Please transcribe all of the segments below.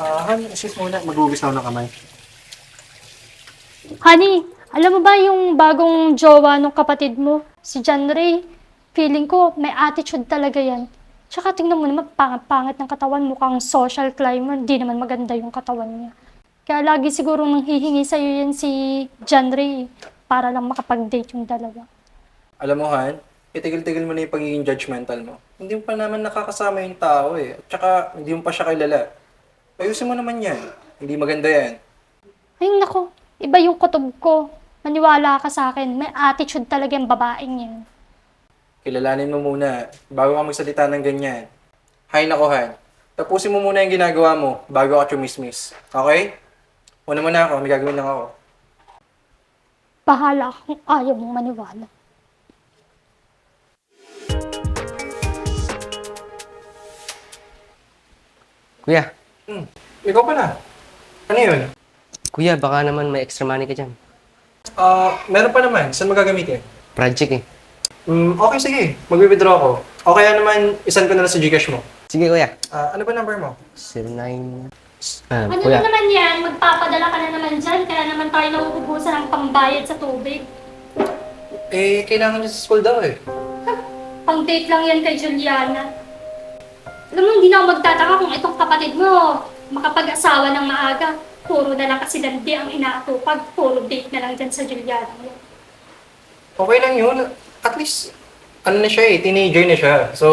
Ah, Han, excuse muna. Mag-uubis na ako ng kamay. Honey, alam mo ba yung bagong jowa ng kapatid mo, si John Ray? Feeling ko may attitude talaga yan. Tsaka tingnan mo naman, pangit-pangit ng katawan, mukhang social climber, di naman maganda yung katawan niya. Kaya lagi siguro nang hihingi sa'yo yan si John Ray para lang makapag-date yung dalawa. Alam mo, Han, itigil-tigil mo na yung pagiging judgmental mo. Hindi mo pa naman nakakasama yung tao eh. At saka, hindi mo pa siya kilala. Ayusin mo naman yan. Hindi maganda yan. Ay nako, iba yung kutob ko. Maniwala ka sa akin, may attitude talaga yung babaeng yan. Kilalanin mo muna bago ka magsalita ng ganyan. Hay nako, Han. Tapusin mo muna yung ginagawa mo bago ka chumismis. Okay? Una muna ako, may gagawin lang ako. Bahala ka kung ayaw mong maniwala. Kuya, Hmm. Ikaw pala. Ano yun? kuya, baka naman may extra money ka dyan. Ah, meron pa naman. Saan magagamitin? Project eh. Hmm, okay, sige. Mag-withdraw ako. O kaya naman, isan ko na lang sa Gcash mo. Sige kuya. Ah, ano ba number mo? 09... Ah, Ano kuya, na naman yan? Magpapadala ka na naman dyan, kaya naman tayo nauubusan ng pambayad sa tubig. Eh, kailangan niya sa school daw eh. Pang date lang yan kay Juliana. Alam mo, hindi na ako magtataka kung itong kapatid mo makapag-asawa ng maaga. Puro na lang kasi dandi ang inaatupag. Puro date na lang dyan sa Juliana mo. Okay lang yun. At least, ano na siya eh, teenager na siya. So,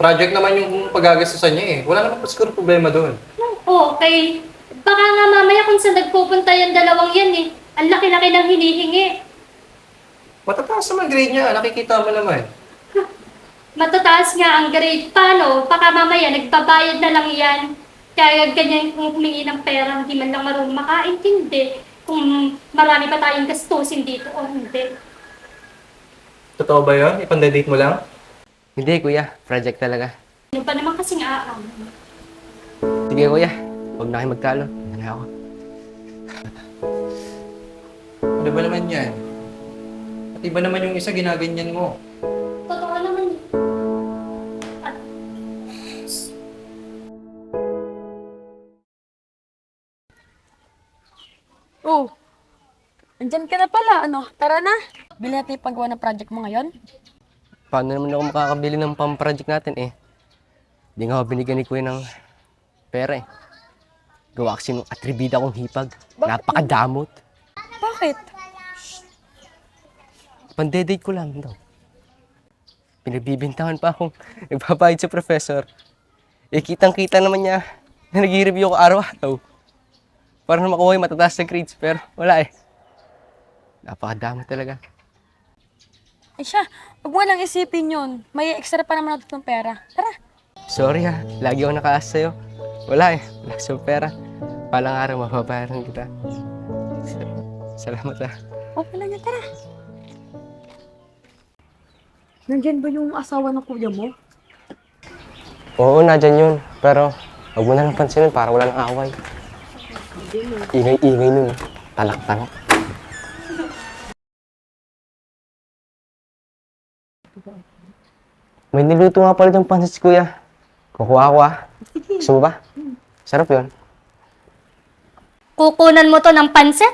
project naman yung pagagastusan niya eh. Wala naman pa siguro problema doon. Okay. Baka nga mamaya kung saan nagpupunta yung dalawang yan eh. Ang laki-laki ng hinihingi. Matataas naman grade niya, nakikita mo naman. Matataas nga ang grade. Paano? Baka mamaya nagbabayad na lang yan. Kaya ganyan kung humingi ng pera, hindi man lang marunong makaintindi kung marami pa tayong gastusin dito o hindi. Totoo ba yun? Ipandadate mo lang? hindi kuya, project talaga. Ano pa naman kasing aam? Sige kuya, huwag na kayo magtalo. Yan na ako. Ano ba naman yan? At iba naman yung isa, ginaganyan mo. Oh, andyan ka na pala. Ano, tara na. Bili natin yung paggawa ng project mo ngayon. Paano naman ako makakabili ng pang-project natin eh? Hindi nga ako binigyan ni kuya ng pera eh. Gawa kasi nung atribida kong hipag. Napakadamot. Bakit? Pandedate ko lang daw. Pinagbibintangan pa akong nagbabayad sa professor. Eh, kitang-kita naman niya na nag-review ako araw-araw. Para na makuha yung matataas na grades, pero wala eh. Napakadami talaga. Ay siya, huwag mo lang isipin yun. May extra pa naman natin ng pera. Tara. Sorry ha, lagi ako nakaas sa'yo. Wala eh, wala sa pera. Palang araw, mababayaran kita. Sa- Salamat ha. Okay lang yan, tara. Nandyan ba yung asawa ng kuya mo? Oo, nandyan yun. Pero, huwag mo na lang pansinin para wala nang away. Ingay-ingay nun. Talak-talak. May niluto nga pala ng pansit si kuya. Kukuha ko ah. Gusto mo ba? Sarap yun. kukunan mo to ng pansit?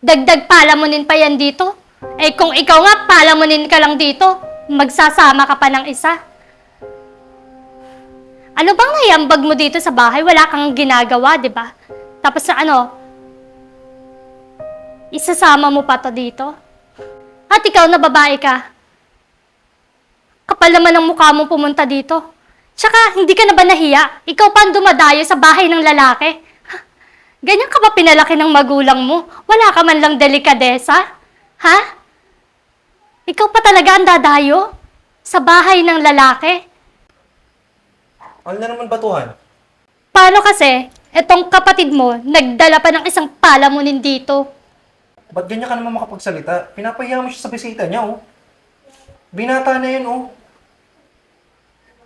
Dagdag palamunin pa yan dito? Eh kung ikaw nga palamunin ka lang dito, magsasama ka pa ng isa. Ano bang naiambag mo dito sa bahay? Wala kang ginagawa, di ba? Tapos sa ano, isasama mo pa to dito? At ikaw na babae ka, kapal naman ang mukha mo pumunta dito. Tsaka, hindi ka na ba nahiya? Ikaw pa ang dumadayo sa bahay ng lalaki? Ha? Ganyan ka ba pinalaki ng magulang mo? Wala ka man lang delikadesa? Ha? Ikaw pa talaga ang dadayo? Sa bahay ng lalaki? Ano na naman batuhan? Paano kasi, etong kapatid mo, nagdala pa ng isang palamunin dito? Ba't ganyan ka naman makapagsalita? Pinapahiya mo siya sa bisita niya, oh. Binata na yun, oh.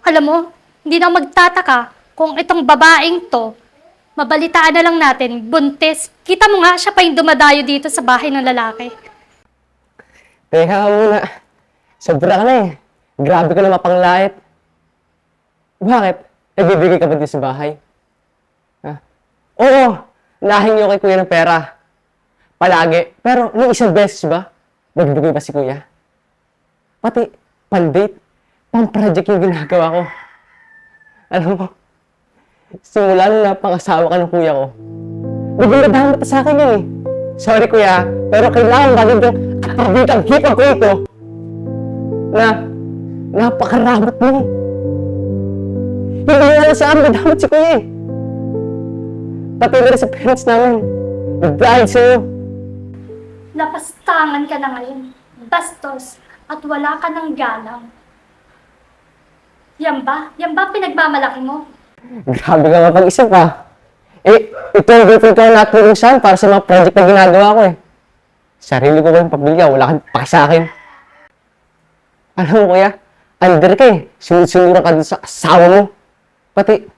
Alam mo, hindi na magtataka kung itong babaeng to, mabalitaan na lang natin, buntis. Kita mo nga, siya pa yung dumadayo dito sa bahay ng lalaki. Teka ka muna. Sobra ka na eh. Grabe ka na mapanglait. Bakit? Nagbibigay ka ba dito sa bahay? Oo, nahingi ako kay kuya ng pera. Palagi. Pero nung isang beses ba, nagbigay pa si kuya. Pati, pan-date, pan-project yung ginagawa ko. Alam mo, simula nung napangasawa ka ng kuya ko, naging pa sa akin yun eh. Sorry kuya, pero kailangan ba nito at pabitang hipag ko ito na napakaramat mo. Hindi nga sa amin, nadamot si kuya eh. Pati na rin sa parents namin. Nag-dahil sa'yo. Napastangan ka na ngayon. Bastos. At wala ka ng galang. Yan ba? Yan ba pinagmamalaki mo? Grabe ka nga pag-isip ah. Eh, ito ang girlfriend ko na naturusan para sa mga project na ginagawa ko eh. Sarili ko kayong pamilya, wala kang pake sa akin. Alam mo kuya, under ka eh. Sunod-sunuran ka dun sa asawa mo. Pati,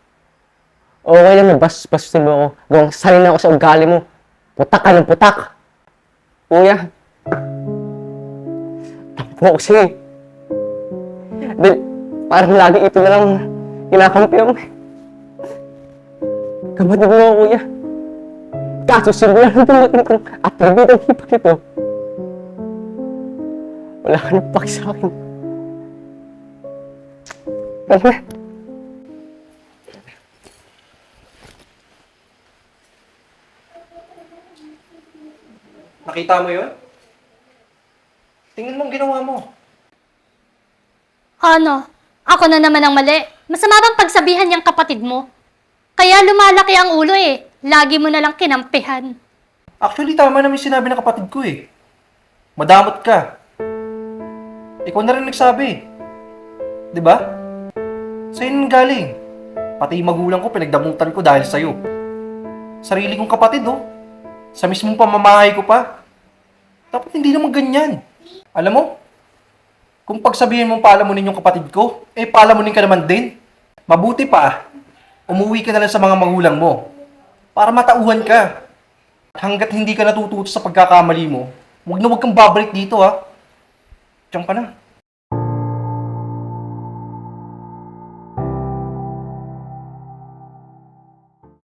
okay lang na bas-basin mo ako. Gawang salin ako sa ugali mo. Putak ka ng putak. Kuya, tampo ako sa'yo. Dahil, parang lagi ito na lang kinakampi mo. Kapatid mo ako, kuya. Kaso simula nang dumating kong atribute ang hipak nito. Wala ka nang paki sa akin. Ano na? Nakita mo yun? Tingnan mo ang ginawa mo. Ano? Ako na naman ang mali. Masama bang pagsabihan niyang kapatid mo? Kaya lumalaki ang ulo eh. Lagi mo na lang kinampihan. Actually, tama naman yung sinabi ng kapatid ko eh. Madamot ka. Ikaw na rin nagsabi. Di ba? Sa'yo nang galing. Pati yung magulang ko, pinagdamutan ko dahil sa'yo. Sarili kong kapatid, oh. Sa mismong pamamahay ko pa. Dapat hindi naman ganyan. Alam mo, kung pagsabihin mong palamunin yung kapatid ko, eh palamunin ka naman din. Mabuti pa, umuwi ka na lang sa mga magulang mo. Para matauhan ka. Hanggat hindi ka natututo sa pagkakamali mo, huwag na huwag kang babalik dito ha. Diyan ka na.